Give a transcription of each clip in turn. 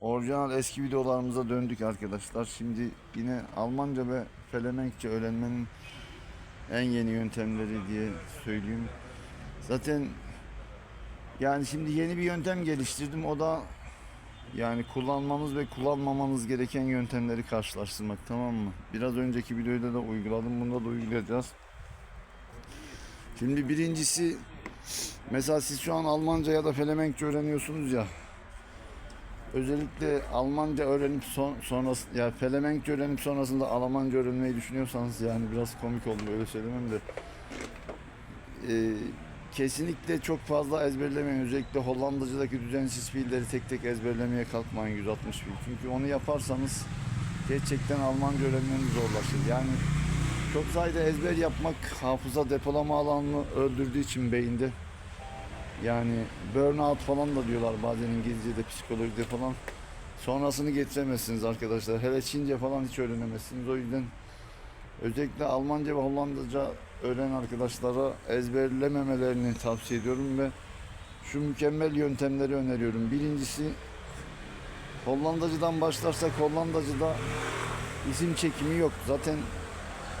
orijinal eski videolarımıza döndük arkadaşlar. Şimdi yine Almanca ve Felemenkçe öğrenmenin en yeni yöntemleri diye söyleyeyim. Zaten yani şimdi yeni bir yöntem geliştirdim. O da yani kullanmamız ve kullanmamanız gereken yöntemleri karşılaştırmak tamam mı? Biraz önceki videoda da uyguladım. Bunda da uygulayacağız. Şimdi birincisi mesela siz şu an Almanca ya da Felemenkçe öğreniyorsunuz ya. Özellikle Almanca öğrenip son, sonrası ya Felemenkçe öğrenip sonrasında Almanca öğrenmeyi düşünüyorsanız yani biraz komik oldu öyle söylemem de. Ee, kesinlikle çok fazla ezberlemeyin. Özellikle Hollandacadaki düzensiz fiilleri tek tek ezberlemeye kalkmayın 160 fiil. Çünkü onu yaparsanız gerçekten Almanca öğrenmeniz zorlaşır. Yani çok sayıda ezber yapmak hafıza depolama alanını öldürdüğü için beyinde yani burnout falan da diyorlar bazen İngilizce'de psikolojide falan. Sonrasını getiremezsiniz arkadaşlar. Hele Çince falan hiç öğrenemezsiniz. O yüzden özellikle Almanca ve Hollandaca öğrenen arkadaşlara ezberlememelerini tavsiye ediyorum ve şu mükemmel yöntemleri öneriyorum. Birincisi Hollandacıdan başlarsak Hollandacıda isim çekimi yok. Zaten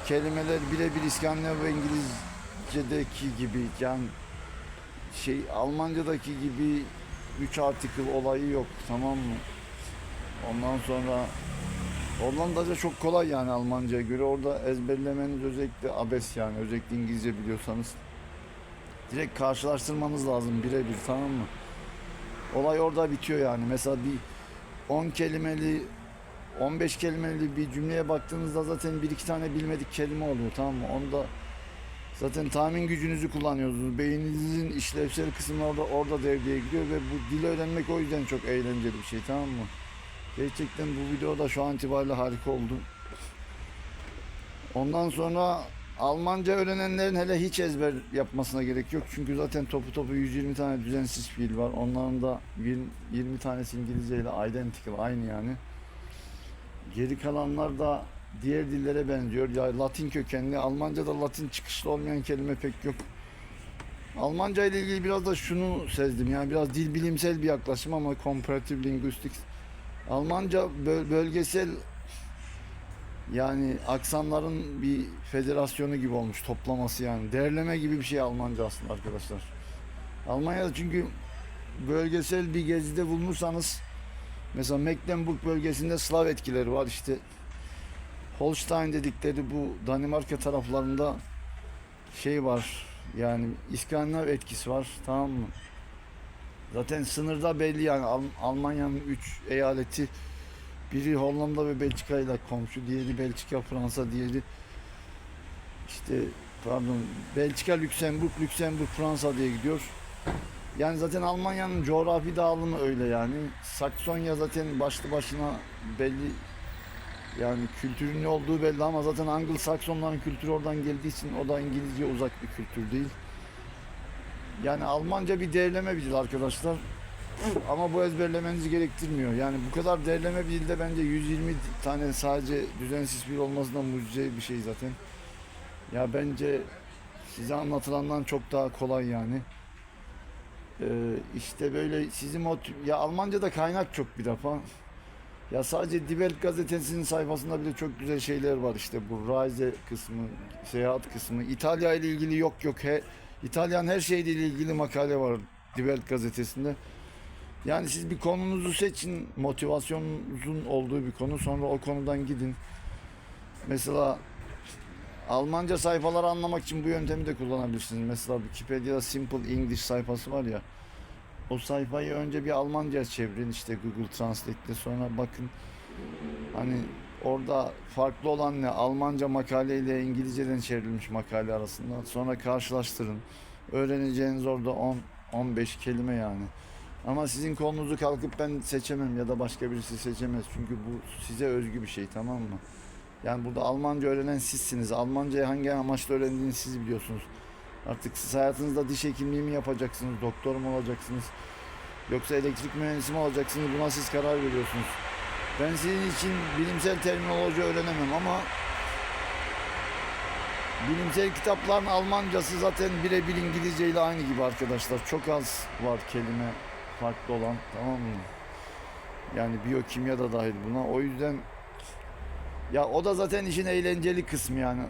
kelimeler birebir İskandinav ve İngilizce'deki gibi yani şey Almanca'daki gibi 3 article olayı yok tamam mı? Ondan sonra Hollandaca çok kolay yani Almanca'ya göre. Orada ezberlemeniz özellikle abes yani. Özellikle İngilizce biliyorsanız. Direkt karşılaştırmanız lazım birebir tamam mı? Olay orada bitiyor yani. Mesela bir 10 kelimeli 15 kelimeli bir cümleye baktığınızda zaten bir iki tane bilmedik kelime oluyor tamam mı? Onda zaten tahmin gücünüzü kullanıyorsunuz. Beyninizin işlevsel kısımları orada, orada devreye giriyor ve bu dili öğrenmek o yüzden çok eğlenceli bir şey tamam mı? Gerçekten bu video da şu an itibariyle harika oldu. Ondan sonra Almanca öğrenenlerin hele hiç ezber yapmasına gerek yok. Çünkü zaten topu topu 120 tane düzensiz fiil var. Onların da 20, 20 tanesi İngilizce ile identical aynı yani. Geri kalanlar da diğer dillere benziyor. Ya Latin kökenli. Almanca'da Latin çıkışlı olmayan kelime pek yok. Almanca ile ilgili biraz da şunu sezdim. Yani biraz dil bilimsel bir yaklaşım ama comparative linguistics. Almanca böl- bölgesel yani aksanların bir federasyonu gibi olmuş toplaması yani. Derleme gibi bir şey Almanca aslında arkadaşlar. Almanya'da çünkü bölgesel bir gezide bulunursanız mesela Mecklenburg bölgesinde Slav etkileri var işte Holstein dedikleri bu Danimarka taraflarında şey var yani İskandinav etkisi var tamam mı? Zaten sınırda belli yani Al- Almanya'nın 3 eyaleti biri Hollanda ve Belçika ile komşu, diğeri Belçika, Fransa, diğeri işte pardon Belçika, Lüksemburg, Lüksemburg, Fransa diye gidiyor. Yani zaten Almanya'nın coğrafi dağılımı öyle yani. Saksonya zaten başlı başına belli yani kültürün ne olduğu belli ama zaten Anglo-Saksonların kültürü oradan geldiği için o da İngilizce uzak bir kültür değil. Yani Almanca bir değerleme bir dil arkadaşlar. Ama bu ezberlemenizi gerektirmiyor. Yani bu kadar değerleme bir dilde bence 120 tane sadece düzensiz bir olmasından mucize bir şey zaten. Ya bence size anlatılandan çok daha kolay yani. Ee, işte böyle sizi motiv... Ya Almanca'da kaynak çok bir defa. Ya sadece Die Welt gazetesinin sayfasında bile çok güzel şeyler var işte bu Reise kısmı, seyahat kısmı. İtalya ile ilgili yok yok. He, İtalyan her şeyle ilgili makale var Die Welt gazetesinde. Yani siz bir konunuzu seçin, motivasyonunuzun olduğu bir konu. Sonra o konudan gidin. Mesela Almanca sayfaları anlamak için bu yöntemi de kullanabilirsiniz. Mesela Wikipedia'da Simple English sayfası var ya. O sayfayı önce bir Almanca çevirin işte Google Translate'te sonra bakın hani orada farklı olan ne Almanca makale ile İngilizceden çevrilmiş makale arasında sonra karşılaştırın. Öğreneceğiniz orada 10 15 kelime yani. Ama sizin konunuzu kalkıp ben seçemem ya da başka birisi seçemez. Çünkü bu size özgü bir şey tamam mı? Yani burada Almanca öğrenen sizsiniz. Almancayı hangi amaçla öğrendiğini siz biliyorsunuz. Artık siz hayatınızda diş hekimliği mi yapacaksınız, doktor mu olacaksınız? Yoksa elektrik mühendisi mi olacaksınız? Buna siz karar veriyorsunuz. Ben sizin için bilimsel terminoloji öğrenemem ama bilimsel kitapların Almancası zaten birebir İngilizce ile aynı gibi arkadaşlar. Çok az var kelime farklı olan tamam mı? Yani biyokimya da dahil buna. O yüzden ya o da zaten işin eğlenceli kısmı yani.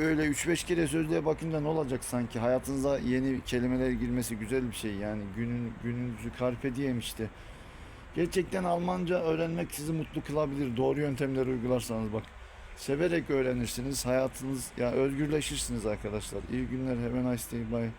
Öyle 3-5 kere sözlüğe bakınca ne olacak sanki? Hayatınıza yeni kelimeler girmesi güzel bir şey yani. Günün gününüzü carpe diem işte. Gerçekten Almanca öğrenmek sizi mutlu kılabilir. Doğru yöntemleri uygularsanız bak. Severek öğrenirsiniz. Hayatınız ya özgürleşirsiniz arkadaşlar. İyi günler. Have a nice day. Bye.